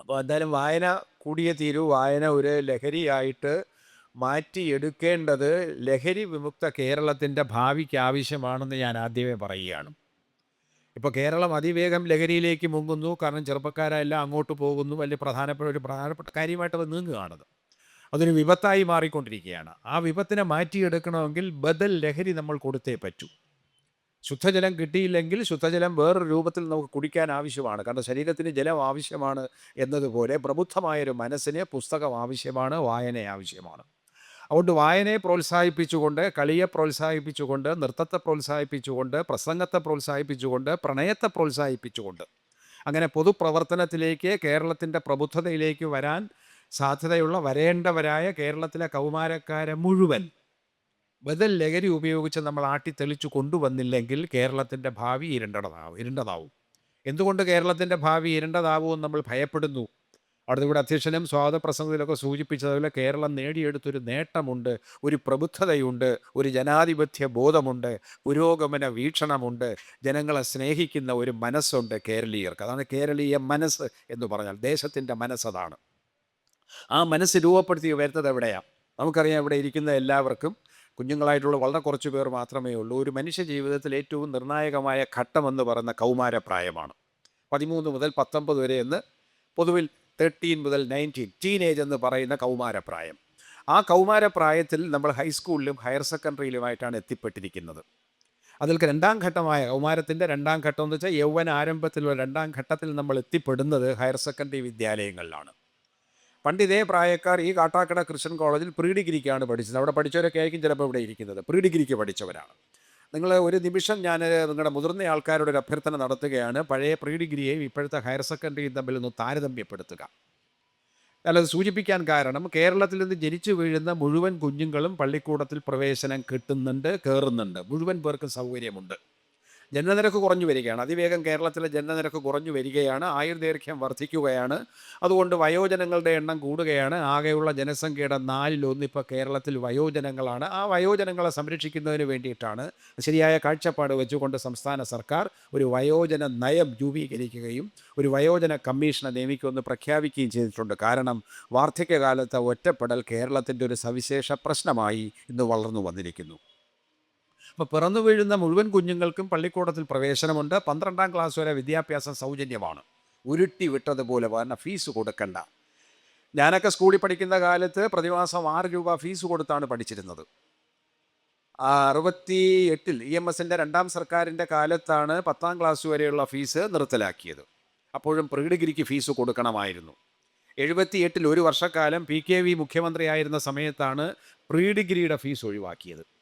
അപ്പോൾ എന്തായാലും വായന കൂടിയേ തീരൂ. വായന ഒരു ലഹരിയായിട്ട് മാറ്റിയെടുക്കേണ്ടത് ലഹരി വിമുക്ത കേരളത്തിന്റെ ഭാവിക്ക് ആവശ്യമാണെന്ന് ഞാൻ ആദ്യമേ പറയുകയാണ്. ഇപ്പോൾ കേരളം അതിവേഗം ലഹരിയിലേക്ക് മുങ്ങുന്നു. കാരണം ചെറുപ്പക്കാരെല്ലാം അങ്ങോട്ട് പോകുന്നു. വലിയ പ്രധാനപ്പെട്ട ഒരു പ്രധാനപ്പെട്ട കാര്യമായിട്ട് അത് നീങ്ങുകയാണത്. അതൊരു വിപത്തായി മാറിക്കൊണ്ടിരിക്കുകയാണ്. ആ വിപത്തിനെ മാറ്റിയെടുക്കണമെങ്കിൽ ബദൽ ലഹരി നമ്മൾ കൊടുത്തേ പറ്റൂ. ശുദ്ധജലം കിട്ടിയില്ലെങ്കിൽ ശുദ്ധജലം വേറൊരു രൂപത്തിൽ നമുക്ക് കുടിക്കാൻ ആവശ്യമാണ്. കാരണം ശരീരത്തിന് ജലം ആവശ്യമാണ് എന്നതുപോലെ പ്രബുദ്ധമായൊരു മനസ്സിന് പുസ്തകം ആവശ്യമാണ് വായന ആവശ്യമാണ്. അതുകൊണ്ട് വായനയെ പ്രോത്സാഹിപ്പിച്ചുകൊണ്ട് കളിയെ പ്രോത്സാഹിപ്പിച്ചുകൊണ്ട് നൃത്തത്തെ പ്രോത്സാഹിപ്പിച്ചുകൊണ്ട് പ്രസംഗത്തെ പ്രോത്സാഹിപ്പിച്ചുകൊണ്ട് പ്രണയത്തെ പ്രോത്സാഹിപ്പിച്ചുകൊണ്ട് അങ്ങനെ പൊതുപ്രവർത്തനത്തിലേക്ക് കേരളത്തിന്റെ പ്രബുദ്ധതയിലേക്ക് വരാൻ സാധ്യതയുള്ള വരേണ്ടവരായ കേരളത്തിലെ കൗമാരക്കാരെ മുഴുവൻ ബദൽ ലഹരി ഉപയോഗിച്ച് നമ്മൾ ആട്ടിത്തെളിച്ചു കൊണ്ടുവന്നില്ലെങ്കിൽ കേരളത്തിന്റെ ഭാവി ഇരുണ്ടതാവും ഇരുണ്ടതാവും. എന്തുകൊണ്ട് കേരളത്തിന്റെ ഭാവി ഇരുണ്ടതാവുമെന്ന് നമ്മൾ ഭയപ്പെടുന്നു? അവിടുത്തെ ഇവിടെ അധ്യക്ഷനും സ്വാതപ്രസംഗത്തിലൊക്കെ സൂചിപ്പിച്ചതുപോലെ കേരളം നേടിയെടുത്തൊരു നേട്ടമുണ്ട് ഒരു പ്രബുദ്ധതയുണ്ട് ഒരു ജനാധിപത്യ ബോധമുണ്ട് പുരോഗമന വീക്ഷണമുണ്ട് ജനങ്ങളെ സ്നേഹിക്കുന്ന ഒരു മനസ്സുണ്ട് കേരളീയർക്ക്. അതാണ് കേരളീയ മനസ്സ് എന്ന് പറഞ്ഞാൽ ദേശത്തിന്റെ മനസ്സതാണ് ആ മനസ്സ് രൂപപ്പെടുത്തി വരുന്നത് എവിടെയാണ് നമുക്കറിയാം ഇവിടെ ഇരിക്കുന്ന എല്ലാവർക്കും കുഞ്ഞുങ്ങളായിട്ടുള്ള വളരെ കുറച്ച് പേർ മാത്രമേ ഉള്ളൂ. ഒരു മനുഷ്യ ജീവിതത്തിൽ ഏറ്റവും നിർണായകമായ ഘട്ടമെന്ന് പറയുന്ന കൗമാരപ്രായമാണ്. പതിമൂന്ന് മുതൽ പത്തൊമ്പത് വരെ എന്ന് പൊതുവിൽ തേർട്ടീൻ മുതൽ നയന്റീൻ ടീനേജ് എന്ന് പറയുന്ന കൗമാരപ്രായം. ആ കൗമാരപ്രായത്തിൽ നമ്മൾ ഹൈസ്കൂളിലും ഹയർ സെക്കൻഡറിയിലുമായിട്ടാണ് എത്തിപ്പെട്ടിരിക്കുന്നത്. അതിൽ രണ്ടാം ഘട്ടമായ കൗമാരത്തിന്റെ രണ്ടാം ഘട്ടം എന്ന് വെച്ചാൽ യൗവന ആരംഭത്തിലുള്ള രണ്ടാം ഘട്ടത്തിൽ നമ്മൾ എത്തിപ്പെടുന്നത് ഹയർ സെക്കൻഡറി വിദ്യാലയങ്ങളിലാണ്. പണ്ട് ഇതേ പ്രായക്കാർ ഈ കാട്ടാക്കട ക്രിസ്ത്യൻ കോളേജിൽ പ്രീ ഡിഗ്രിക്കാണ് പഠിച്ചത്. അവിടെ പഠിച്ചവരൊക്കെ ആയിരിക്കും ചിലപ്പോൾ ഇവിടെ ഇരിക്കുന്നത്. പ്രീ ഡിഗ്രിക്ക് പഠിച്ചവരാണ്. നിങ്ങൾ ഒരു നിമിഷം ഞാൻ നിങ്ങളുടെ മുതിർന്ന ആൾക്കാരോട് ഒരു അഭ്യർത്ഥന നടത്തുകയാണ്. പഴയ പ്രീ ഡിഗ്രിയെയും ഇപ്പോഴത്തെ ഹയർ സെക്കൻഡറിയും തമ്മിൽ ഒന്ന് താരതമ്യപ്പെടുത്തുക. അല്ലത് സൂചിപ്പിക്കാൻ കാരണം കേരളത്തിൽ നിന്ന് ജനിച്ചു വീഴുന്ന മുഴുവൻ കുഞ്ഞുങ്ങളും പള്ളിക്കൂടത്തിൽ പ്രവേശനം കിട്ടുന്നുണ്ട് കയറുന്നുണ്ട് മുഴുവൻ പേർക്കും സൗകര്യമുണ്ട്. ജനനനിരക്ക് കുറഞ്ഞു വരികയാണ്. അതിവേഗം കേരളത്തിലെ ജനനനിരക്ക് കുറഞ്ഞു വരികയാണ്. ആയുർദൈർഘ്യം വർദ്ധിക്കുകയാണ്. അതുകൊണ്ട് വയോജനങ്ങളുടെ എണ്ണം കൂടുകയാണ്. ആകെയുള്ള ജനസംഖ്യയുടെ നാലിലൊന്ന് ഇപ്പോൾ കേരളത്തിൽ വയോജനങ്ങളാണ്. ആ വയോജനങ്ങളെ സംരക്ഷിക്കുന്നതിന് വേണ്ടിയിട്ടാണ് ശരിയായ കാഴ്ചപ്പാട് വെച്ചുകൊണ്ട് സംസ്ഥാന സർക്കാർ ഒരു വയോജന നയം രൂപീകരിക്കുകയും ഒരു വയോജന കമ്മീഷനെ നിയമിക്കുമെന്ന് പ്രഖ്യാപിക്കുകയും ചെയ്തിട്ടുണ്ട്. കാരണം വാർദ്ധക്യകാലത്തെ ഒറ്റപ്പെടൽ കേരളത്തിന്റെ ഒരു സവിശേഷ പ്രശ്നമായി ഇന്ന് വളർന്നു വന്നിരിക്കുന്നു. അപ്പോൾ പിറന്നു വീഴുന്ന മുഴുവൻ കുഞ്ഞുങ്ങൾക്കും പള്ളിക്കൂടത്തിൽ പ്രവേശനമുണ്ട്. പന്ത്രണ്ടാം ക്ലാസ് വരെ വിദ്യാഭ്യാസം സൗജന്യമാണ്. ഉരുട്ടി വിട്ടതുപോലെ പറഞ്ഞ ഫീസ് കൊടുക്കണ്ട. ഞാനൊക്കെ സ്കൂളിൽ പഠിക്കുന്ന കാലത്ത് പ്രതിമാസം ആറ് രൂപ ഫീസ് കൊടുത്താണ് പഠിച്ചിരുന്നത്. അറുപത്തി എട്ടിൽ ഇ എം എസിന്റെ രണ്ടാം സർക്കാരിന്റെ കാലത്താണ് പത്താം ക്ലാസ് വരെയുള്ള ഫീസ് നിർത്തലാക്കിയത്. അപ്പോഴും പ്രീ ഡിഗ്രിക്ക് ഫീസ് കൊടുക്കണമായിരുന്നു. എഴുപത്തി എട്ടിൽ ഒരു വർഷക്കാലം പി കെ വി മുഖ്യമന്ത്രിയായിരുന്ന സമയത്താണ് പ്രീ ഡിഗ്രിയുടെ ഫീസ് ഒഴിവാക്കിയത്.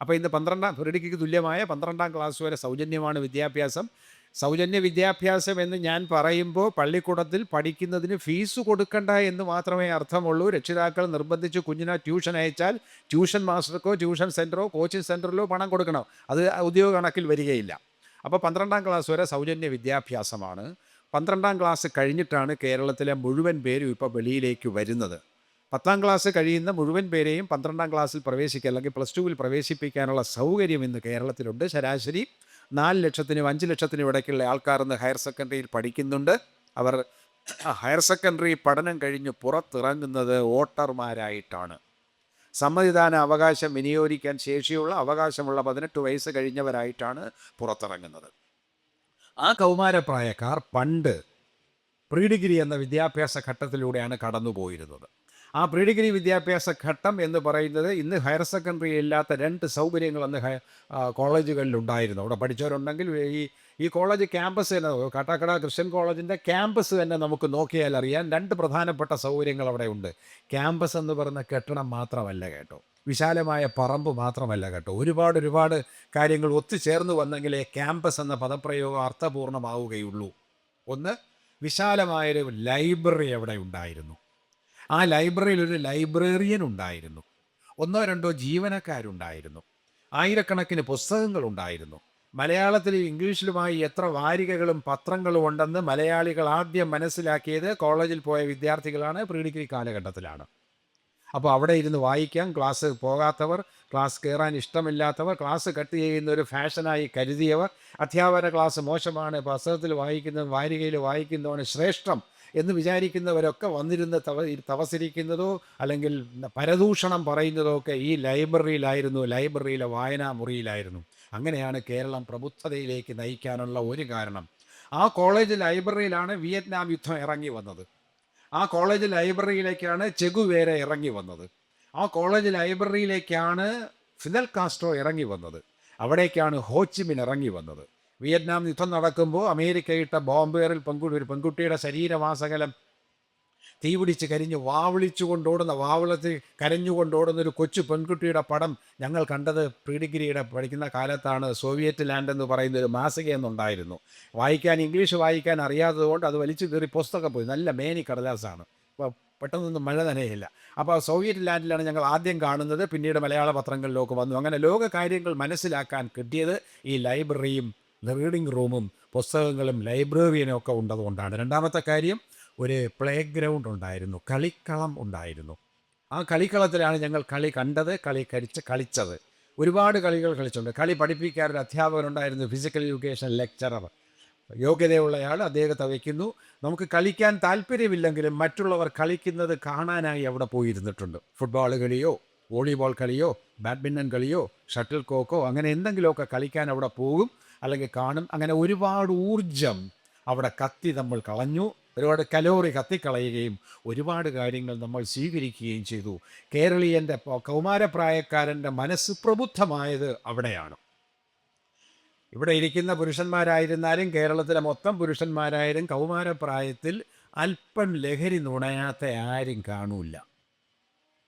അപ്പോൾ ഇന്ന് പന്ത്രണ്ടാം പ്രീ ഡിഗ്രിക്ക് തുല്യമായ പന്ത്രണ്ടാം ക്ലാസ് വരെ സൗജന്യമാണ് വിദ്യാഭ്യാസം. സൗജന്യ വിദ്യാഭ്യാസം എന്ന് ഞാൻ പറയുമ്പോൾ പള്ളിക്കൂടത്തിൽ പഠിക്കുന്നതിന് ഫീസ് കൊടുക്കണ്ട എന്ന് മാത്രമേ അർത്ഥമുള്ളൂ. രക്ഷിതാക്കൾ നിർബന്ധിച്ച് കുഞ്ഞിനെ ട്യൂഷൻ അയച്ചാൽ ട്യൂഷൻ മാസ്റ്റർക്കോ ട്യൂഷൻ സെന്ററോ കോച്ചിങ് സെന്ററിലോ പണം കൊടുക്കണം. അത് ഉദ്യോഗ കണക്കിൽ വരികയില്ല. അപ്പോൾ പന്ത്രണ്ടാം ക്ലാസ് വരെ സൗജന്യ വിദ്യാഭ്യാസമാണ്. പന്ത്രണ്ടാം ക്ലാസ് കഴിഞ്ഞിട്ടാണ് കേരളത്തിലെ മുഴുവൻ പേരും ഇപ്പോൾ വെളിയിലേക്ക് വരുന്നത്. പത്താം ക്ലാസ് കഴിയുന്ന മുഴുവൻ പേരെയും പന്ത്രണ്ടാം ക്ലാസ്സിൽ പ്രവേശിക്കുക അല്ലെങ്കിൽ പ്ലസ് ടുവിൽ പ്രവേശിപ്പിക്കാനുള്ള സൗകര്യം ഇന്ന് കേരളത്തിലുണ്ട്. ശരാശരി നാല് ലക്ഷത്തിനും അഞ്ച് ലക്ഷത്തിനും ഇടയ്ക്കുള്ള ആൾക്കാർ ഇന്ന് ഹയർ സെക്കൻഡറിയിൽ പഠിക്കുന്നുണ്ട്. അവർ ഹയർ സെക്കൻഡറി പഠനം കഴിഞ്ഞ് പുറത്തിറങ്ങുന്നത് വോട്ടർമാരായിട്ടാണ്. സമ്മതിദാന അവകാശം വിനിയോഗിക്കാൻ ശേഷിയുള്ള അവകാശമുള്ള പതിനെട്ട് വയസ്സ് കഴിഞ്ഞവരായിട്ടാണ് പുറത്തിറങ്ങുന്നത്. ആ കൗമാരപ്രായക്കാർ പണ്ട് പ്രീ ഡിഗ്രി എന്ന വിദ്യാഭ്യാസ ഘട്ടത്തിലൂടെയാണ് കടന്നുപോയിരുന്നത്. ആ പ്രീ ഡിഗ്രി വിദ്യാഭ്യാസ ഘട്ടം എന്ന് പറയുന്നത് ഇന്ന് ഹയർ സെക്കൻഡറി ഇല്ലാത്ത രണ്ട് സൗകര്യങ്ങൾ അന്ന് ഉണ്ടായിരുന്നു അവിടെ പഠിച്ചവരുണ്ടെങ്കിൽ ഈ ഈ കോളേജ് ക്യാമ്പസ് തന്നെ കാട്ടാക്കട ക്രിസ്ത്യൻ കോളേജിന്റെ ക്യാമ്പസ് തന്നെ നമുക്ക് നോക്കിയാൽ അറിയാൻ രണ്ട് പ്രധാനപ്പെട്ട സൗകര്യങ്ങൾ അവിടെ ഉണ്ട്. ക്യാമ്പസ് എന്ന് പറയുന്ന കെട്ടിടം മാത്രമല്ല കേട്ടോ. വിശാലമായ പറമ്പ് മാത്രമല്ല കേട്ടോ. ഒരുപാട് ഒരുപാട് കാര്യങ്ങൾ ഒത്തുചേർന്ന് വന്നെങ്കിലേ ക്യാമ്പസ് എന്ന പദപ്രയോഗം അർത്ഥപൂർണമാവുകയുള്ളൂ. ഒന്ന് വിശാലമായൊരു ലൈബ്രറി അവിടെ ഉണ്ടായിരുന്നു. ആ ലൈബ്രറിയിൽ ഒരു ലൈബ്രറിയൻ ഉണ്ടായിരുന്നു. ഒന്നോ രണ്ടോ ജീവനക്കാരുണ്ടായിരുന്നു. ആയിരക്കണക്കിന് പുസ്തകങ്ങൾ ഉണ്ടായിരുന്നു മലയാളത്തിലും ഇംഗ്ലീഷിലുമായി എത്ര വാരികകളും പത്രങ്ങളും ഉണ്ടെന്ന് മലയാളികൾ ആദ്യം മനസ്സിലാക്കിയത് കോളേജിൽ പോയ വിദ്യാർത്ഥികളാണ് പ്രീ ഡിഗ്രി കാലഘട്ടത്തിലാണ്. അപ്പോൾ അവിടെ ഇരുന്ന് വായിക്കാം ക്ലാസ് പോകാത്തവർ ക്ലാസ് കയറാൻ ഇഷ്ടമില്ലാത്തവർ ക്ലാസ് കട്ട് ചെയ്യുന്ന ഒരു ഫാഷനായി കരുതിയവർ അധ്യാപന ക്ലാസ് മോശമാണ് പുസ്തകത്തിൽ വായിക്കുന്ന വാരികയിൽ വായിക്കുന്നവന് ശ്രേഷ്ഠം. എന്ന് വിചാരിക്കുന്നവരൊക്കെ വന്നിരുന്ന് തവ തപസരിക്കുന്നതോ അല്ലെങ്കിൽ പരദൂഷണം പറയുന്നതോ ഒക്കെ ഈ ലൈബ്രറിയിലായിരുന്നു ലൈബ്രറിയിലെ വായനാ മുറിയിലായിരുന്നു. അങ്ങനെയാണ് കേരളം പ്രബുദ്ധതയിലേക്ക് നയിക്കാനുള്ള ഒരു കാരണം. ആ കോളേജ് ലൈബ്രറിയിലാണ് വിയറ്റ്നാം യുദ്ധം ഇറങ്ങി വന്നത്. ആ കോളേജ് ലൈബ്രറിയിലേക്കാണ് ചെഗുവേര ഇറങ്ങി വന്നത്. ആ കോളേജ് ലൈബ്രറിയിലേക്കാണ് ഫിദൽ കാസ്ട്രോ ഇറങ്ങി വന്നത്. അവിടേക്കാണ് ഹോച്ചിമിൻ ഇറങ്ങി വന്നത്. വിയറ്റ്നാം യുദ്ധം നടക്കുമ്പോൾ അമേരിക്കയിട്ട ബോംബേറിൽ പെൺകുട്ടി ഒരു പെൺകുട്ടിയുടെ ശരീരവാസകലം തീപിടിച്ച് കരിഞ്ഞ് വാവിളിച്ചു കൊണ്ടോടുന്ന വാവിളത്തിൽ കരഞ്ഞുകൊണ്ടോടുന്ന ഒരു കൊച്ചു പെൺകുട്ടിയുടെ പടം ഞങ്ങൾ കണ്ടത് പ്രീ ഡിഗ്രിയുടെ പഠിക്കുന്ന കാലത്താണ്. സോവിയറ്റ് ലാൻഡ് എന്ന് പറയുന്ന ഒരു മാസിക എന്നുണ്ടായിരുന്നു. വായിക്കാൻ ഇംഗ്ലീഷ് വായിക്കാൻ അറിയാത്തതുകൊണ്ട് അത് വലിച്ചു കയറി പുസ്തകം പോയി. നല്ല മേനി കടലാസാണ്. അപ്പോൾ പെട്ടെന്നൊന്നും മഴ നനയില്ല. അപ്പോൾ സോവിയറ്റ് ലാൻഡിലാണ് ഞങ്ങൾ ആദ്യം കാണുന്നത്. പിന്നീട് മലയാള പത്രങ്ങളിലേക്ക് വന്നു. അങ്ങനെ ലോക കാര്യങ്ങൾ മനസ്സിലാക്കാൻ കിട്ടിയത് ഈ ലൈബ്രറിയും റീഡിംഗ് റൂമും പുസ്തകങ്ങളും ലൈബ്രറിയനും ഒക്കെ ഉണ്ടതുകൊണ്ടാണ് രണ്ടാമത്തെ കാര്യം ഒരു പ്ലേ ഗ്രൗണ്ട് ഉണ്ടായിരുന്നു. കളിക്കളം ഉണ്ടായിരുന്നു. ആ കളിക്കളത്തിലാണ് ഞങ്ങൾ കളി കണ്ടത് കളി കരിച്ച് കളിച്ചത്. ഒരുപാട് കളികൾ കളിച്ചിട്ടുണ്ട്. കളി പഠിപ്പിക്കാൻ ഒരു അധ്യാപകനുണ്ടായിരുന്നു ഫിസിക്കൽ എഡ്യൂക്കേഷൻ ലെക്ചറർ യോഗ്യതയുള്ളയാൾ അദ്ദേഹത്തെ വയ്ക്കുന്നു. നമുക്ക് കളിക്കാൻ താല്പര്യമില്ലെങ്കിലും മറ്റുള്ളവർ കളിക്കുന്നത് കാണാനായി അവിടെ പോയിരുന്നിട്ടുണ്ട്. ഫുട്ബോൾ കളിയോ വോളിബോൾ കളിയോ ബാഡ്മിന്റൺ കളിയോ ഷട്ടിൽ കോക്കോ അങ്ങനെ എന്തെങ്കിലുമൊക്കെ കളിക്കാൻ അവിടെ പോകും. അല്ലെങ്കിൽ കാണും. അങ്ങനെ ഒരുപാട് ഊർജം അവിടെ കത്തി നമ്മൾ കളഞ്ഞു. ഒരുപാട് കലോറി കത്തിക്കളയുകയും ഒരുപാട് കാര്യങ്ങൾ നമ്മൾ സ്വീകരിക്കുകയും ചെയ്തു. കേരളീയന്റെ കൗമാരപ്രായക്കാരന്റെ മനസ്സ് പ്രബുദ്ധമായത് അവിടെയാണ്. ഇവിടെ ഇരിക്കുന്ന പുരുഷന്മാരായിരുന്നാലും കേരളത്തിലെ മൊത്തം പുരുഷന്മാരായാലും കൗമാരപ്രായത്തിൽ അല്പം ലഹരി നുണയാത്ത ആരും കാണൂല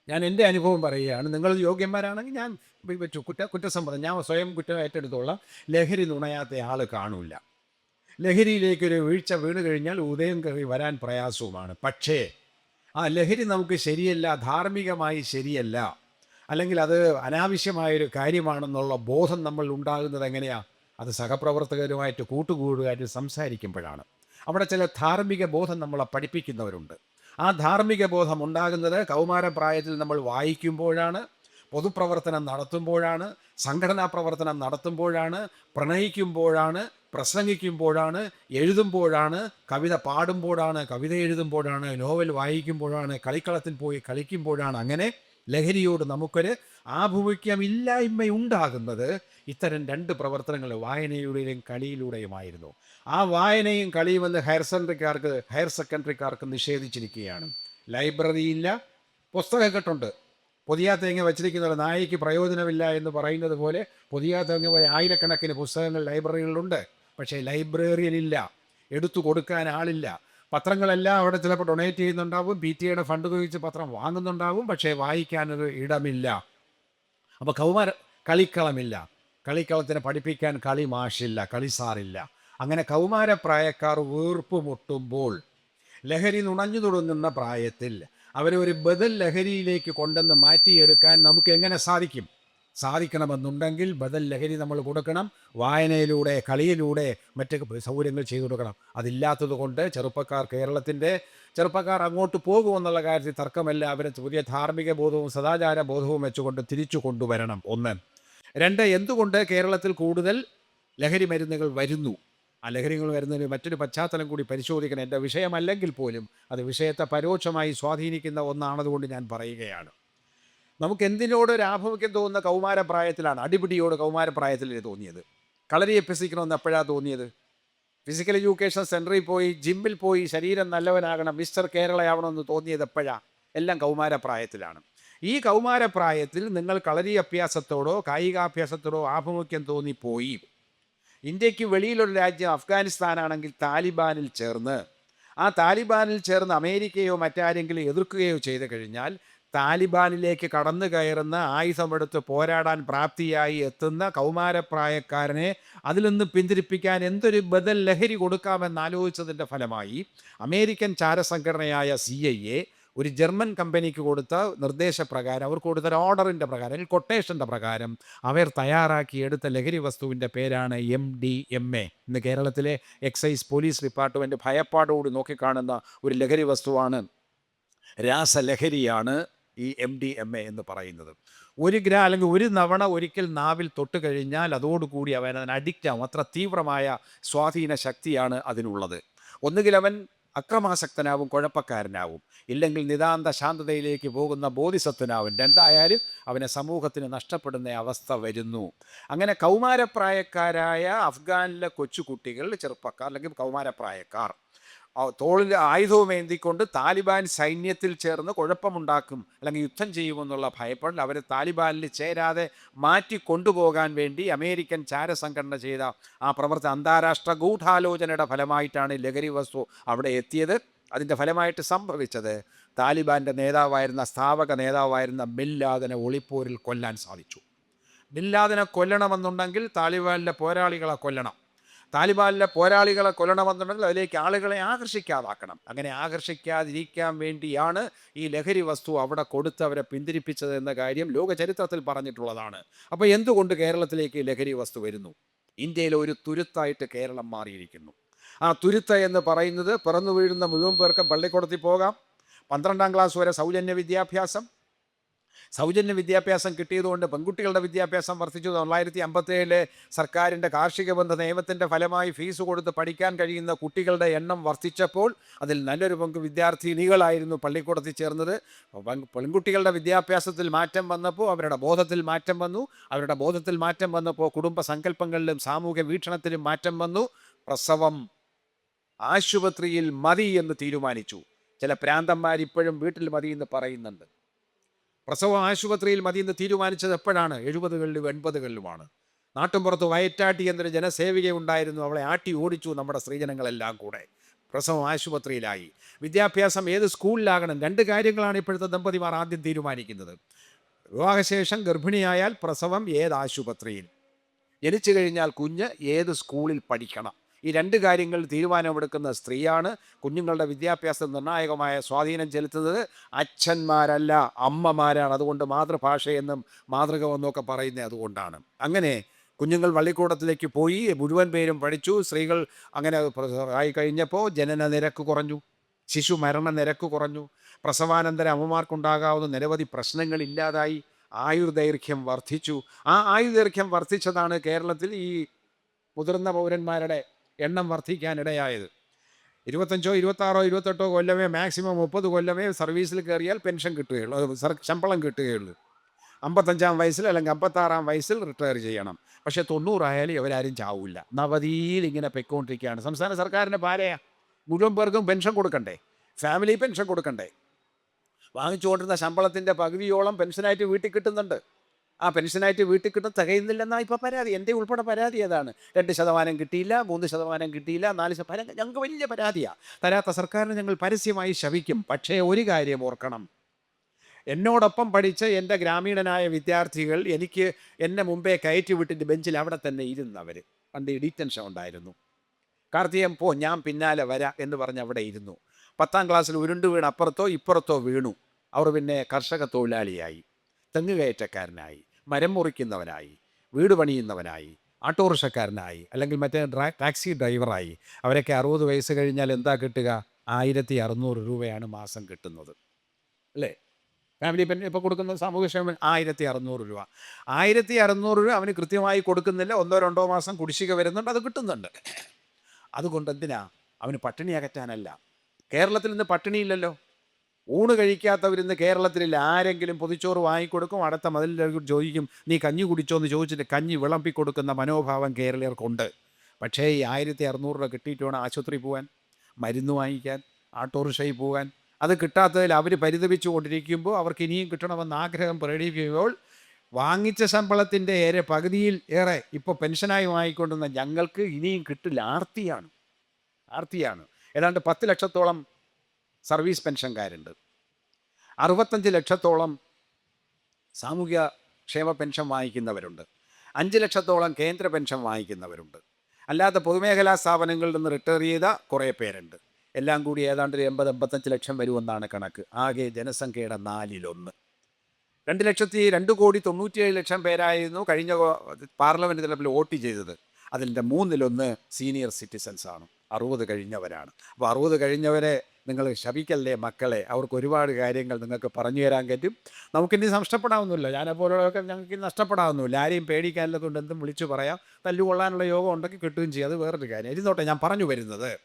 ഞാൻ എന്റെ അനുഭവം പറയുകയാണ്. നിങ്ങൾ യോഗ്യന്മാരാണെങ്കിൽ ഞാൻ വെച്ചു കുറ്റ കുറ്റസമ്മതം ഞാൻ സ്വയം കുറ്റം ഏറ്റെടുത്തോളാം. ലഹരി നുണയാത്ത ആൾ കാണൂല. ലഹരിയിലേക്കൊരു വീഴ്ച വീണ് കഴിഞ്ഞാൽ ഉദയം കയറി വരാൻ പ്രയാസവുമാണ്. പക്ഷേ ആ ലഹരി നമുക്ക് ശരിയല്ല ധാർമ്മികമായി ശരിയല്ല. അല്ലെങ്കിൽ അത് അനാവശ്യമായൊരു കാര്യമാണെന്നുള്ള ബോധം നമ്മൾ ഉണ്ടാകുന്നത് എങ്ങനെയാണ് അത് സഹപ്രവർത്തകരുമായിട്ട് കൂട്ടുകൂടുകാരും സംസാരിക്കുമ്പോഴാണ്. അവിടെ ചില ധാർമ്മിക ബോധം നമ്മളെ പഠിപ്പിക്കുന്നവരുണ്ട്. ആ ധാർമ്മിക ബോധം ഉണ്ടാകുന്നത് കൗമാരപ്രായത്തിൽ നമ്മൾ വായിക്കുമ്പോഴാണ് പൊതുപ്രവർത്തനം നടത്തുമ്പോഴാണ് സംഘടനാ പ്രവർത്തനം നടത്തുമ്പോഴാണ് പ്രണയിക്കുമ്പോഴാണ് പ്രസംഗിക്കുമ്പോഴാണ് എഴുതുമ്പോഴാണ് കവിത പാടുമ്പോഴാണ് കവിത എഴുതുമ്പോഴാണ് നോവൽ വായിക്കുമ്പോഴാണ് കളിക്കളത്തിൽ പോയി കളിക്കുമ്പോഴാണ്. അങ്ങനെ ലഹരിയോട് നമുക്കൊരു ആഭിമുഖ്യമില്ലായ്മ ഉണ്ടാകുന്നത് ഇത്തരം രണ്ട് പ്രവർത്തനങ്ങൾ വായനയുടെയും കളിയിലൂടെയുമായിരുന്നു. ആ വായനയും കളിയും എന്ന് ഹയർ സെക്കൻഡറിക്കാർക്ക് ഹയർ സെക്കൻഡറിക്കാർക്ക് നിഷേധിച്ചിരിക്കുകയാണ്. ലൈബ്രറി ഇല്ല പുസ്തകക്കെട്ടുണ്ട്. പുതിയ തേങ്ങ വച്ചിരിക്കുന്ന ഒരു നായയ്ക്ക് പ്രയോജനമില്ല എന്ന് പറയുന്നത് പോലെ പുതിയ തേങ്ങ പോലെ ആയിരക്കണക്കിന് പുസ്തകങ്ങൾ ലൈബ്രറികളിലുണ്ട്. പക്ഷേ ലൈബ്രറിയിലില്ല എടുത്തു കൊടുക്കാൻ ആളില്ല. പത്രങ്ങളെല്ലാം അവിടെ ചിലപ്പോൾ ഡൊണേറ്റ് ചെയ്യുന്നുണ്ടാവും. പി ടി എയുടെ ഫണ്ട് ഉപയോഗിച്ച് പത്രം വാങ്ങുന്നുണ്ടാവും. പക്ഷേ വായിക്കാനൊരു ഇടമില്ല. അപ്പോൾ കൗമാര കളിക്കളമില്ല. കളിക്കളത്തിന് പഠിപ്പിക്കാൻ കളി മാഷില്ല കളി സാറില്ല. അങ്ങനെ കൗമാരപ്രായക്കാർ വീർപ്പ് മുട്ടുമ്പോൾ ലഹരി നുണഞ്ഞു തുടങ്ങുന്ന പ്രായത്തിൽ അവരെ ഒരു ബദൽ ലഹരിയിലേക്ക് കൊണ്ടുവന്ന് മാറ്റിയെടുക്കാൻ നമുക്ക് എങ്ങനെ സാധിക്കും? സാധിക്കണമെന്നുണ്ടെങ്കിൽ ബദൽ ലഹരി നമ്മൾ കൊടുക്കണം വായനയിലൂടെ കളിയിലൂടെ മറ്റ് സൗകര്യങ്ങൾ ചെയ്തു കൊടുക്കണം. അതില്ലാത്തത് കൊണ്ട് ചെറുപ്പക്കാർ കേരളത്തിന്റെ ചെറുപ്പക്കാർ അങ്ങോട്ട് പോകുമെന്നുള്ള കാര്യത്തിൽ തർക്കമല്ല. അവരെ പുതിയ ധാർമ്മിക ബോധവും സദാചാര ബോധവും വെച്ചുകൊണ്ട് തിരിച്ചു കൊണ്ടുവരണം. ഒന്ന്. രണ്ട് എന്തുകൊണ്ട് കേരളത്തിൽ കൂടുതൽ ലഹരി മരുന്നുകൾ വരുന്നു? ആ ലഹരികൾ വരുന്നതിന് മറ്റൊരു പശ്ചാത്തലം കൂടി പരിശോധിക്കണം. എന്റെ വിഷയമല്ലെങ്കിൽ പോലും അത് വിഷയത്തെ പരോക്ഷമായി സ്വാധീനിക്കുന്ന ഒന്നാണതുകൊണ്ട് ഞാൻ പറയുകയാണ്. നമുക്ക് എന്തിനോട് ഒരു ആഭിമുഖ്യം തോന്നുന്ന കൗമാരപ്രായത്തിലാണ് അടിപിടിയോട് കൗമാരപ്രായത്തിലേ തോന്നിയത്? കളരി അഭ്യസിക്കണമെന്ന് എപ്പോഴാണ് തോന്നിയത്? ഫിസിക്കൽ എഡ്യൂക്കേഷൻ സെന്ററിൽ പോയി ജിമ്മിൽ പോയി ശരീരം നല്ലവനാകണം മിസ്റ്റർ കേരളയാവണമെന്ന് തോന്നിയത് എപ്പോഴാണ് എല്ലാം കൗമാരപ്രായത്തിലാണ്. ഈ കൗമാരപ്രായത്തിൽ നിങ്ങൾ കളരി അഭ്യാസത്തോടോ കായികാഭ്യാസത്തോടോ ആഭിമുഖ്യം തോന്നിപ്പോയി. ഇന്ത്യയ്ക്ക് വെളിയിലുള്ള രാജ്യം അഫ്ഗാനിസ്ഥാനാണെങ്കിൽ താലിബാനിൽ ചേർന്ന് ആ താലിബാനിൽ ചേർന്ന് അമേരിക്കയോ മറ്റാരെങ്കിലും എതിർക്കുകയോ ചെയ്തു കഴിഞ്ഞാൽ താലിബാനിലേക്ക് കടന്നു കയറുന്ന ആയുധമെടുത്ത് പോരാടാൻ പ്രാപ്തിയായി എത്തുന്ന കൗമാരപ്രായക്കാരനെ അതിൽ നിന്ന് പിന്തിരിപ്പിക്കാൻ എന്തൊരു ബദൽ ലഹരി കൊടുക്കാമെന്ന് ആലോചിച്ചതിന്റെ ഫലമായി അമേരിക്കൻ ചാരസംഘടനയായ സി ഐ എ ഒരു ജർമ്മൻ കമ്പനിക്ക് കൊടുത്ത നിർദ്ദേശപ്രകാരം അവർക്ക് കൊടുത്ത ഒരു ഓർഡറിന്റെ പ്രകാരം കൊട്ടേഷന്റെ പ്രകാരം അവർ തയ്യാറാക്കി എടുത്ത ലഹരി വസ്തുവിന്റെ പേരാണ് എം ഡി എം എ. ഇന്ന് കേരളത്തിലെ എക്സൈസ് പോലീസ് ഡിപ്പാർട്ട്മെന്റ് ഭയപ്പാടോട് നോക്കിക്കാണുന്ന ഒരു ലഹരി വസ്തുവാണ് രാസലഹരിയാണ്. ഈ എം ഡി എം എ എന്ന് പറയുന്നത്. ഒരു ഗ്രാ അല്ലെങ്കിൽ ഒരു നവണ ഒരിക്കൽ നാവിൽ തൊട്ട് കഴിഞ്ഞാൽ അതോടുകൂടി അവൻ അതിന് അഡിക്റ്റ് ആവും. അത്ര തീവ്രമായ സ്വാധീന ശക്തിയാണ് അതിനുള്ളത്. ഒന്നുകിൽ അവൻ അക്രമാസക്തനാവും കുഴപ്പക്കാരനാവും. ഇല്ലെങ്കിൽ നിതാന്ത ശാന്തതയിലേക്ക് പോകുന്ന ബോധിസത്വനാവും. രണ്ടായാലും അവനെ സമൂഹത്തിന് നഷ്ടപ്പെടുന്ന അവസ്ഥ വരുന്നു. അങ്ങനെ കൗമാരപ്രായക്കാരായ അഫ്ഗാനിലെ കൊച്ചുകുട്ടികൾ ചെറുപ്പക്കാർ അല്ലെങ്കിൽ കൗമാരപ്രായക്കാർ തോളിൽ ആയുധവും ഏന്തിക്കൊണ്ട് താലിബാൻ സൈന്യത്തിൽ ചേർന്ന് കുഴപ്പമുണ്ടാക്കും അല്ലെങ്കിൽ യുദ്ധം ചെയ്യുമെന്നുള്ള ഭയപ്പെടൽ അവരെ താലിബാനിൽ ചേരാതെ മാറ്റി കൊണ്ടുപോകാൻ വേണ്ടി അമേരിക്കൻ ചാരസംഘടന ചെയ്ത ആ പ്രവർത്തി അന്താരാഷ്ട്ര ഗൂഢാലോചനയുടെ ഫലമായിട്ടാണ് ലഹരി വസ്തു അവിടെ എത്തിയത്. അതിന്റെ ഫലമായിട്ട് സംഭവിച്ചത് താലിബാന്റെ നേതാവായിരുന്ന സ്ഥാപക നേതാവായിരുന്ന ബില്ലാദനെ ഒളിപ്പോരിൽ കൊല്ലാൻ സാധിച്ചു. ബില്ലാദനെ കൊല്ലണമെന്നുണ്ടെങ്കിൽ താലിബാനിലെ പോരാളികളെ കൊല്ലണം. താലിബാനിലെ പോരാളികളെ കൊല്ലണമെന്നുണ്ടെങ്കിൽ അതിലേക്ക് ആളുകളെ ആകർഷിക്കാതാക്കണം. അങ്ങനെ ആകർഷിക്കാതിരിക്കാൻ വേണ്ടിയാണ് ഈ ലഹരി വസ്തു അവിടെ കൊടുത്ത് അവരെ പിന്തിരിപ്പിച്ചത് എന്ന കാര്യം ലോക ചരിത്രത്തിൽ പറഞ്ഞിട്ടുള്ളതാണ്. അപ്പോൾ എന്തുകൊണ്ട് കേരളത്തിലേക്ക് ലഹരി വസ്തു വരുന്നു? ഇന്ത്യയിൽ ഒരു തുരുത്തായിട്ട് കേരളം മാറിയിരിക്കുന്നു. ആ തുരുത്ത എന്ന് പറയുന്നത് പിറന്നു വീഴുന്ന മുഴുവൻ പേർക്കും പള്ളിക്കൂടത്തിൽ പോകാം. പന്ത്രണ്ടാം ക്ലാസ് വരെ സൗജന്യ വിദ്യാഭ്യാസം. സൗജന്യ വിദ്യാഭ്യാസം കിട്ടിയതുകൊണ്ട് പെൺകുട്ടികളുടെ വിദ്യാഭ്യാസം വർദ്ധിച്ചു തൊള്ളായിരത്തി അമ്പത്തേഴിലെ സർക്കാരിന്റെ കാർഷിക ബന്ധ നിയമത്തിന്റെ ഫലമായി ഫീസ് കൊടുത്ത് പഠിക്കാൻ കഴിയുന്ന കുട്ടികളുടെ എണ്ണം വർദ്ധിച്ചപ്പോൾ അതിൽ നല്ലൊരു പങ്ക് വിദ്യാർത്ഥിനികളായിരുന്നു പള്ളിക്കൂടത്തിൽ ചേർന്നത്. പെൺ- പെൺകുട്ടികളുടെ വിദ്യാഭ്യാസത്തിൽ മാറ്റം വന്നപ്പോൾ അവരുടെ ബോധത്തിൽ മാറ്റം വന്നു. അവരുടെ ബോധത്തിൽ മാറ്റം വന്നപ്പോൾ കുടുംബ സങ്കല്പങ്ങളിലും സാമൂഹ്യ വീക്ഷണത്തിലും മാറ്റം വന്നു. പ്രസവം ആശുപത്രിയിൽ മതി എന്ന് തീരുമാനിച്ചു. ചില പ്രാന്തന്മാർ ഇപ്പോഴും വീട്ടിൽ മതി എന്ന് പറയുന്നുണ്ട്. പ്രസവം ആശുപത്രിയിൽ മതി എന്ന് തീരുമാനിച്ചത് എപ്പോഴാണ്? എഴുപതുകളിലും എൺപതുകളിലുമാണ്. നാട്ടുംപുറത്ത് വയറ്റാട്ടി എന്നൊരു ജനസേവിക ഉണ്ടായിരുന്നു. അവളെ ആട്ടി ഓടിച്ചു നമ്മുടെ സ്ത്രീജനങ്ങളെല്ലാം കൂടെ. പ്രസവ ആശുപത്രിയിലായി. വിദ്യാഭ്യാസം ഏത് സ്കൂളിലാകണം? രണ്ട് കാര്യങ്ങളാണ് ഇപ്പോഴത്തെ ദമ്പതിമാർ ആദ്യം തീരുമാനിക്കുന്നത്. വിവാഹശേഷം ഗർഭിണിയായാൽ പ്രസവം ഏത് ആശുപത്രിയിൽ? ജനിച്ചു കഴിഞ്ഞാൽ കുഞ്ഞ് ഏത് സ്കൂളിൽ പഠിക്കണം? ഈ രണ്ട് കാര്യങ്ങൾ തീരുമാനമെടുക്കുന്ന സ്ത്രീയാണ്. കുഞ്ഞുങ്ങളുടെ വിദ്യാഭ്യാസം നിർണായകമായ സ്വാധീനം ചെലുത്തുന്നത് അച്ഛന്മാരല്ല അമ്മമാരാണ്. അതുകൊണ്ട് മാതൃഭാഷയെന്നും മാതൃകമെന്നൊക്കെ പറയുന്നത് അതുകൊണ്ടാണ്. അങ്ങനെ കുഞ്ഞുങ്ങൾ പള്ളിക്കൂടത്തിലേക്ക് പോയി മുഴുവൻ പേരും പഠിച്ചു. സ്ത്രീകൾ അങ്ങനെ ആയി കഴിഞ്ഞപ്പോൾ ജനന നിരക്ക് കുറഞ്ഞു. ശിശു മരണ നിരക്ക് കുറഞ്ഞു. പ്രസവാനന്തര അമ്മമാർക്കുണ്ടാകാവുന്ന നിരവധി പ്രശ്നങ്ങൾ ഇല്ലാതായി. ആയുർദൈർഘ്യം വർദ്ധിച്ചു. ആ ആയുർദൈർഘ്യം വർദ്ധിച്ചതാണ് കേരളത്തിൽ ഈ മുതിർന്ന പൗരന്മാരുടെ എണ്ണം വർദ്ധിക്കാനിടയായത്. ഇരുപത്തഞ്ചോ ഇരുപത്താറോ ഇരുപത്തെട്ടോ കൊല്ലമേ മാക്സിമം മുപ്പത് കൊല്ലമേ സർവീസിൽ കയറിയാൽ പെൻഷൻ കിട്ടുകയുള്ളൂ. ശമ്പളം കിട്ടുകയുള്ളൂ. അമ്പത്തഞ്ചാം വയസ്സിൽ അല്ലെങ്കിൽ അമ്പത്താറാം വയസ്സിൽ റിട്ടയർ ചെയ്യണം. പക്ഷേ തൊണ്ണൂറായാലും ഇവരാരും ചാവില്ല നവതിയിൽ ഇങ്ങനെ പൊയ്ക്കൊണ്ടിരിക്കുകയാണ്. സംസ്ഥാന സർക്കാരിന്റെ ഭാരയാ. മുഴുവൻ പേർക്കും പെൻഷൻ കൊടുക്കണ്ടേ? ഫാമിലി പെൻഷൻ കൊടുക്കണ്ടേ? വാങ്ങിച്ചുകൊണ്ടിരുന്ന ശമ്പളത്തിന്റെ പകുതിയോളം പെൻഷനായിട്ട് വീട്ടിൽ കിട്ടുന്നുണ്ട്. ആ പെൻഷനായിട്ട് വീട്ടിൽ കിട്ടുന്ന തികയുന്നില്ലെന്നാണ് ഇപ്പോൾ പരാതി. എന്റെ ഉൾപ്പെടെ പരാതി ഏതാണ്? രണ്ട് ശതമാനം കിട്ടിയില്ല മൂന്ന് ശതമാനം കിട്ടിയില്ല നാല് ശതമാനം ഞങ്ങൾക്ക് വലിയ പരാതിയാണ് തരാത്ത സർക്കാരിന് ഞങ്ങൾ പരസ്യമായി ശവിക്കും പക്ഷേ ഒരു കാര്യം ഓർക്കണം. എന്നോടൊപ്പം പഠിച്ച എന്റെ ഗ്രാമീണനായ വിദ്യാർത്ഥികൾ എനിക്ക് എന്നെ മുമ്പേ കയറ്റി വിട്ടിട്ട് ബെഞ്ചിൽ അവിടെ തന്നെ ഇരുന്നവർ പണ്ട് ഡീറ്റൻഷൻ ഉണ്ടായിരുന്നു. കാർത്തികം പോ ഞാൻ പിന്നാലെ വരാം എന്ന് പറഞ്ഞ് അവിടെ ഇരുന്നു. പത്താം ക്ലാസ്സിൽ ഉരുണ്ട് വീണ് അപ്പുറത്തോ ഇപ്പുറത്തോ വീണു. അവർ പിന്നെ കർഷക തൊഴിലാളിയായി. തെങ്ങ് കയറ്റക്കാരനായി. മരം മുറിക്കുന്നവനായി വീട് പണിയുന്നവനായി ആട്ടോറിക്ഷക്കാരനായി അല്ലെങ്കിൽ മറ്റേ ടാക്സി ഡ്രൈവറായി അവരൊക്കെ അറുപത് വയസ്സ് കഴിഞ്ഞാൽ എന്താ കിട്ടുക? ആയിരത്തി അറുന്നൂറ് രൂപയാണ് മാസം കിട്ടുന്നത്. അല്ലേ? ഫാമിലി പെൻഷൻ ഇപ്പോൾ കൊടുക്കുന്ന സാമൂഹ്യക്ഷേമ ആയിരത്തി അറുന്നൂറ് രൂപ. ആയിരത്തി അറുന്നൂറ് രൂപ അവന് കൃത്യമായി കൊടുക്കുന്നില്ല. ഒന്നോ രണ്ടോ മാസം കുടിശ്ശിക വരുന്നുണ്ട് അത് കിട്ടുന്നുണ്ട്. അതുകൊണ്ട് എന്തിനാ? അവന് പട്ടിണി അകറ്റാനല്ല. കേരളത്തിൽ നിന്ന് പട്ടിണിയില്ലല്ലോ. ഊണ് കഴിക്കാത്തവരിന്ന് കേരളത്തിൽ ആരെങ്കിലും പൊതിച്ചോറ് വാങ്ങിക്കൊടുക്കും അടുത്ത മതിൽ ചോദിക്കും നീ കഞ്ഞി കുടിച്ചോ? എന്ന് ചോദിച്ചിട്ട് കഞ്ഞി വിളമ്പി കൊടുക്കുന്ന മനോഭാവം കേരളീയർക്കുണ്ട്. പക്ഷേ ഈ ആയിരത്തി അറുന്നൂറ് രൂപ കിട്ടിയിട്ട് വേണം ആശുപത്രി പോകാൻ മരുന്ന് വാങ്ങിക്കാൻ ആട്ടോറിക്ഷയിൽ പോകാൻ അത് കിട്ടാത്തതിൽ അവർ പരിതപിച്ചു കൊണ്ടിരിക്കുമ്പോൾ അവർക്ക് ഇനിയും കിട്ടണമെന്ന് ആഗ്രഹം പ്രകടിപ്പിക്കുമ്പോൾ വാങ്ങിച്ച ശമ്പളത്തിന്റെ ഏറെ പകുതിയിൽ ഏറെ ഇപ്പോൾ പെൻഷനായി വാങ്ങിക്കൊണ്ടുവന്ന ഞങ്ങൾക്ക് ഇനിയും കിട്ടില്ല. ആർത്തിയാണ്. ആർത്തിയാണ്. ഏതാണ്ട് പത്ത് ലക്ഷത്തോളം സർവീസ് പെൻഷൻകാരുണ്ട്. അറുപത്തഞ്ച് ലക്ഷത്തോളം സാമൂഹ്യ ക്ഷേമ പെൻഷൻ വാങ്ങിക്കുന്നവരുണ്ട്. അഞ്ച് ലക്ഷത്തോളം കേന്ദ്ര പെൻഷൻ വാങ്ങിക്കുന്നവരുണ്ട്. അല്ലാത്ത പൊതുമേഖലാ സ്ഥാപനങ്ങളിൽ നിന്ന് റിട്ടയർ ചെയ്ത കുറേ പേരുണ്ട്. എല്ലാം കൂടി ഏതാണ്ട് ഒരു എൺപത് എൺപത്തഞ്ച് ലക്ഷം വരുമെന്നാണ് കണക്ക്. ആകെ ജനസംഖ്യയുടെ നാലിലൊന്ന്. രണ്ട് ലക്ഷത്തി രണ്ട് കോടി തൊണ്ണൂറ്റിയേഴ് ലക്ഷം പേരായിരുന്നു കഴിഞ്ഞ പാർലമെന്റ് തലപ്പിൽ വോട്ട് ചെയ്തത്. അതിന്റെ മൂന്നിലൊന്ന് സീനിയർ സിറ്റിസൻസാണ് അറുപത് കഴിഞ്ഞവരാണ്. അപ്പോൾ അറുപത് കഴിഞ്ഞവരെ നിങ്ങൾ ശപിക്കല്ലേ മക്കളെ? അവർക്ക് ഒരുപാട് കാര്യങ്ങൾ നിങ്ങൾക്ക് പറഞ്ഞു തരാൻ പറ്റും. നമുക്കിനി നഷ്ടപ്പെടാവുന്നില്ല ഞാനെപ്പോലുള്ളതൊക്കെ ഞങ്ങൾക്ക് നഷ്ടപ്പെടാവുന്നില്ല ആരെയും പേടിക്കാനില്ലാത്തതുകൊണ്ട് എന്തും വിളിച്ചു പറയാം. തല്ലുകൊള്ളാനുള്ള യോഗം ഉണ്ടെങ്കിൽ കിട്ടുകയും ചെയ്യും. അത് വേറൊരു കാര്യം. ഇരുന്നോട്ടെ ഞാൻ പറഞ്ഞു വരുന്നത്.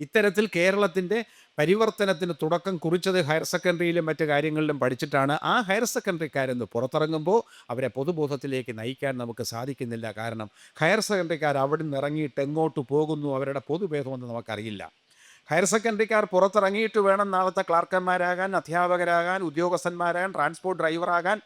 ഇത്തരത്തിൽ കേരളത്തിന്റെ പരിവർത്തനത്തിന് തുടക്കം കുറിച്ചത് ഹയർ സെക്കൻഡറിയിലും മറ്റു കാര്യങ്ങളിലും പഠിച്ചിട്ടാണ്. ആ ഹയർ സെക്കൻഡറിക്കാരെന്ന് പുറത്തിറങ്ങുമ്പോൾ അവരെ പൊതുബോധത്തിലേക്ക് നയിക്കാൻ നമുക്ക് സാധിക്കുന്നില്ല. കാരണം ഹയർ സെക്കൻഡറിക്കാർ അവിടെ നിന്ന് ഇറങ്ങിയിട്ട് എങ്ങോട്ട് പോകുന്നു? അവരുടെ പൊതുഭേദമെന്ന് നമുക്കറിയില്ല. ഹയർ സെക്കൻഡറിക്കാർ പുറത്തിറങ്ങിയിട്ട് വേണം നാളത്തെ ക്ലാർക്കന്മാരാകാൻ അധ്യാപകരാകാൻ ഉദ്യോഗസ്ഥന്മാരാകാൻ ട്രാൻസ്പോർട്ട് ഡ്രൈവറാകാൻ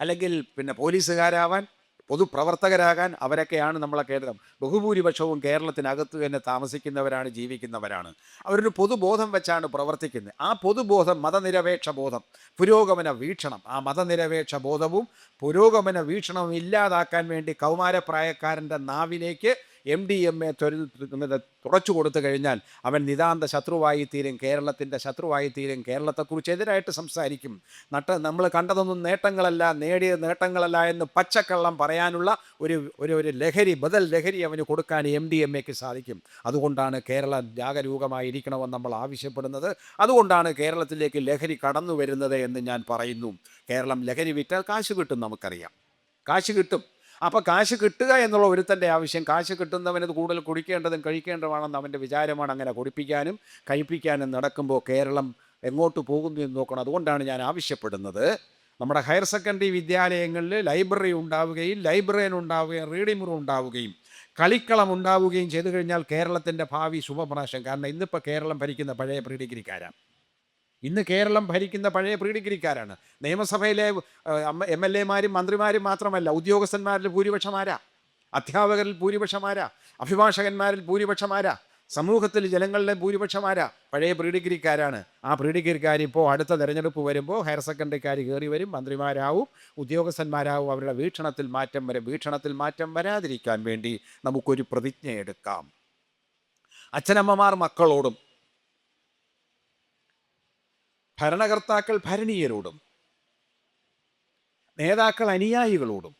അല്ലെങ്കിൽ പിന്നെ പോലീസുകാരാവാൻ പൊതുപ്രവർത്തകരാകാൻ അവരൊക്കെയാണ് നമ്മളെ കേരളം. ബഹുഭൂരിപക്ഷവും കേരളത്തിനകത്ത് തന്നെ താമസിക്കുന്നവരാണ് ജീവിക്കുന്നവരാണ്. അവരൊരു പൊതുബോധം വെച്ചാണ് പ്രവർത്തിക്കുന്നത്. ആ പൊതുബോധം മതനിരപേക്ഷ ബോധം. പുരോഗമന വീക്ഷണം. ആ മതനിരപേക്ഷ ബോധവും പുരോഗമന വീക്ഷണവും ഇല്ലാതാക്കാൻ വേണ്ടി കൗമാരപ്രായക്കാരന്റെ നാവിലേക്ക് എം ഡി എം എ തുറച്ചു കൊടുത്തു കഴിഞ്ഞാൽ അവൻ നിതാന്ത ശത്രുവായി തീരും. കേരളത്തിന്റെ ശത്രുവായി തീരും. കേരളത്തെക്കുറിച്ച് എതിരായിട്ട് സംസാരിക്കും. നട്ട നമ്മൾ കണ്ടതൊന്നും നേട്ടങ്ങളല്ല നേടിയ നേട്ടങ്ങളല്ല എന്ന് പച്ചക്കള്ളം പറയാനുള്ള ഒരു ഒരു ഒരു ലഹരി ബദൽ ലഹരി അവന് കൊടുക്കാൻ എം ഡി എം എക്ക് സാധിക്കും. അതുകൊണ്ടാണ് കേരളം ജാഗരൂകമായിരിക്കണമെന്ന് നമ്മൾ ആവശ്യപ്പെടുന്നത്. അതുകൊണ്ടാണ് കേരളത്തിലേക്ക് ലഹരി കടന്നു വരുന്നത് എന്ന് ഞാൻ പറയുന്നു. കേരളം ലഹരി വിറ്റാൽ കാശ് കിട്ടും നമുക്കറിയാം. കാശ് കിട്ടും. അപ്പോൾ കാശ് കിട്ടുക എന്നുള്ള ഒരുത്തന്റെ ആവശ്യം. കാശ് കിട്ടുന്നവന് കൂടുതൽ കുടിക്കേണ്ടതും കഴിക്കേണ്ടതുമാണെന്ന് അവന്റെ വിചാരമാണ് അങ്ങനെ കുടിപ്പിക്കാനും കഴിപ്പിക്കാനും നടക്കുമ്പോൾ കേരളം എങ്ങോട്ട് പോകുന്നു എന്ന് നോക്കണം. അതുകൊണ്ടാണ് ഞാൻ ആവശ്യപ്പെടുന്നത്. നമ്മുടെ ഹയർ സെക്കൻഡറി വിദ്യാലയങ്ങളിൽ ലൈബ്രറി ഉണ്ടാവുകയും ലൈബ്രറിയൻ ഉണ്ടാവുകയും റീഡിംഗ് റൂം ഉണ്ടാവുകയും കളിക്കളം ഉണ്ടാവുകയും ചെയ്തു കഴിഞ്ഞാൽ കേരളത്തിന്റെ ഭാവി ശുഭപ്രാശം കാരണം ഇന്നിപ്പോൾ കേരളം ഭരിക്കുന്ന പഴയ പ്രീ ഡിഗ്രിക്കാരാണ് ഇന്ന് കേരളം ഭരിക്കുന്ന പഴയ പ്രീ ഡിഗ്രിക്കാരാണ് നിയമസഭയിലെ എം എൽ എമാരും മന്ത്രിമാരും മാത്രമല്ല ഉദ്യോഗസ്ഥന്മാരിൽ ഭൂരിപക്ഷമാരാ. അധ്യാപകരിൽ ഭൂരിപക്ഷമാരാ. അഭിഭാഷകന്മാരിൽ ഭൂരിപക്ഷമാരാ. സമൂഹത്തിൽ ജനങ്ങളിലെ ഭൂരിപക്ഷമാരാ. പഴയ പ്രീ ഡിഗ്രിക്കാരാണ് ആ പ്രീ ഡിഗ്രിക്കാർ ഇപ്പോൾ അടുത്ത തെരഞ്ഞെടുപ്പ് വരുമ്പോൾ ഹയർ സെക്കൻഡറിക്കാർ കയറി വരും മന്ത്രിമാരാവും ഉദ്യോഗസ്ഥന്മാരാവും. അവരുടെ വീക്ഷണത്തിൽ മാറ്റം വരും. വീക്ഷണത്തിൽ മാറ്റം വരാതിരിക്കാൻ വേണ്ടി നമുക്കൊരു പ്രതിജ്ഞ എടുക്കാം അച്ഛനമ്മമാർ മക്കളോടും ഭരണകർത്താക്കൾ ഭരണീയരോടും നേതാക്കൾ അനുയായികളോടും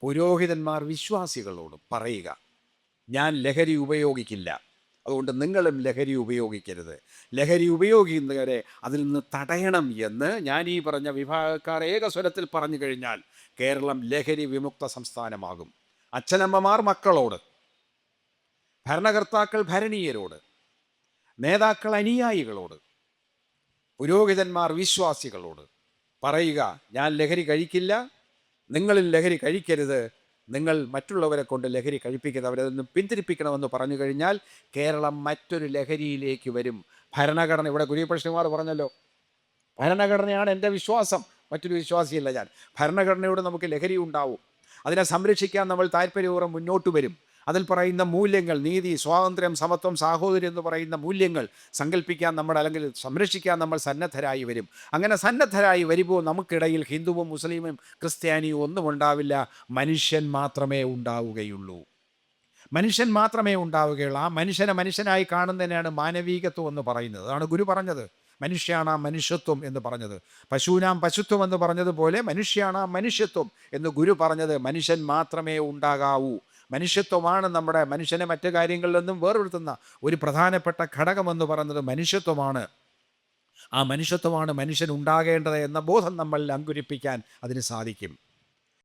പുരോഹിതന്മാർ വിശ്വാസികളോടും പറയുക ഞാൻ ലഹരി ഉപയോഗിക്കില്ല. അതുകൊണ്ട് നിങ്ങളും ലഹരി ഉപയോഗിക്കരുത്. ലഹരി ഉപയോഗിക്കുന്നവരെ അതിൽ നിന്ന് തടയണം എന്ന് ഞാൻ ഈ പറഞ്ഞ വിഭാഗക്കാർ ഏകസ്വരത്തിൽ പറഞ്ഞു കഴിഞ്ഞാൽ കേരളം ലഹരി വിമുക്ത സംസ്ഥാനമാകും. അച്ഛനമ്മമാർ മക്കളോട് ഭരണകർത്താക്കൾ ഭരണീയരോട് നേതാക്കൾ അനുയായികളോട് പുരോഹിതന്മാർ വിശ്വാസികളോട് പറയുക ഞാൻ ലഹരി കഴിക്കില്ല നിങ്ങളിൽ ലഹരി കഴിക്കരുത് നിങ്ങൾ മറ്റുള്ളവരെ കൊണ്ട് ലഹരി കഴിപ്പിക്കരുത് അവരെ നിന്ന് പിന്തിരിപ്പിക്കണമെന്ന് പറഞ്ഞു കഴിഞ്ഞാൽ കേരളം മറ്റൊരു ലഹരിയിലേക്ക് വരും. ഭരണഘടന ഇവിടെ ഗുരുപ്രശ്നമാർ പറഞ്ഞല്ലോ ഭരണഘടനയാണ് എന്റെ വിശ്വാസം മറ്റൊരു വിശ്വാസിയല്ല ഞാൻ. ഭരണഘടനയോട് നമുക്ക് ലഹരി ഉണ്ടാവും അതിനെ സംരക്ഷിക്കാൻ നമ്മൾ താല്പര്യപൂർവം മുന്നോട്ട് വരും. അതിൽ പറയുന്ന മൂല്യങ്ങൾ നീതി സ്വാതന്ത്ര്യം സമത്വം സാഹോദര്യം എന്ന് പറയുന്ന മൂല്യങ്ങൾ സങ്കല്പിക്കാൻ നമ്മൾ അല്ലെങ്കിൽ സംരക്ഷിക്കാൻ നമ്മൾ സന്നദ്ധരായി വരും. അങ്ങനെ സന്നദ്ധരായി വരുമ്പോൾ നമുക്കിടയിൽ ഹിന്ദുവും മുസ്ലിമും ക്രിസ്ത്യാനിയും ഒന്നും ഉണ്ടാവില്ല. മനുഷ്യൻ മാത്രമേ ഉണ്ടാവുകയുള്ളൂ. മനുഷ്യൻ മാത്രമേ ഉണ്ടാവുകയുള്ളൂ. ആ മനുഷ്യനെ മനുഷ്യനായി കാണുന്നതിനാണ് മാനവീകത്വം എന്ന് പറയുന്നത്. അതാണ് ഗുരു പറഞ്ഞത്. മനുഷ്യാണാം മനുഷ്യത്വം എന്ന് പറഞ്ഞത്. പശുവിനാം പശുത്വം എന്ന് പറഞ്ഞതുപോലെ മനുഷ്യാണാം മനുഷ്യത്വം എന്ന് ഗുരു പറഞ്ഞത്. മനുഷ്യൻ മാത്രമേ ഉണ്ടാകാവൂ. മനുഷ്യത്വമാണ് നമ്മുടെ മനുഷ്യനെ മറ്റു കാര്യങ്ങളിൽ നിന്നും വേർപെടുത്തുന്ന ഒരു പ്രധാനപ്പെട്ട ഘടകമെന്ന് പറയുന്നത് മനുഷ്യത്വമാണ്. ആ മനുഷ്യത്വമാണ് മനുഷ്യൻ ഉണ്ടാകേണ്ടത് എന്ന ബോധം നമ്മളിൽ അങ്കുരിപ്പിക്കാൻ അതിന് സാധിക്കും.